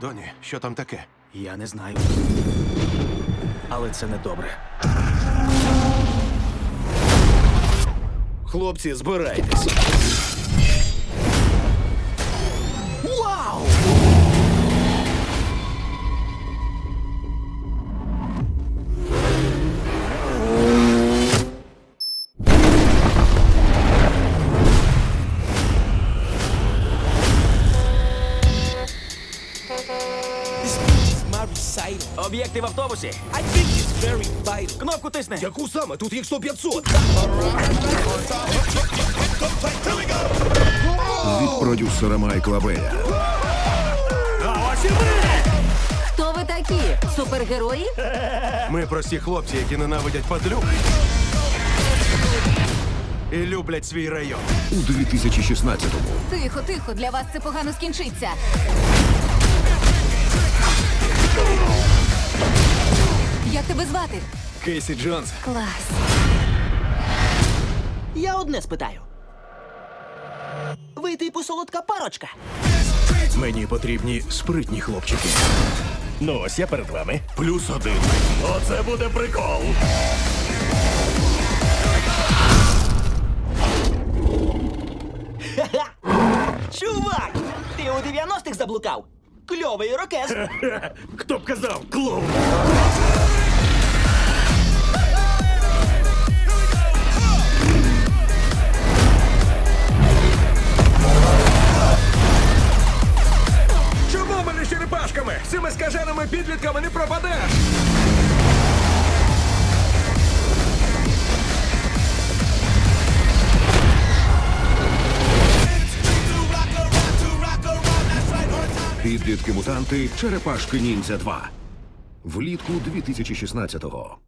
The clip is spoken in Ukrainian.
Доні, що там таке? Я не знаю. Але це не добре. Хлопці, збирайтесь. Об'єкти в автобусі. I think it's very vital. Кнопку тисни. Яку саме? Тут їх 100-500. від продюсера Майкла Бея. Хто ви такі? Супергерої? Ми прості хлопці, які ненавидять падлюк. І люблять свій район. У 2016-му Тихо, тихо, для вас це погано скінчиться. Звати? Кейсі Джонс. Клас. Я одне спитаю. Ви типу солодка парочка. Мені потрібні спритні хлопчики. Ну, ось я перед вами. Плюс один. Оце буде прикол. Чувак! Ти у 90-х заблукав? Кльовий рокес. Хто б казав? Клоун. З цими скаженими підлітками не пропадеш! підлітки мутанти Черепашки Ніндзя 2. Влітку 2016-го.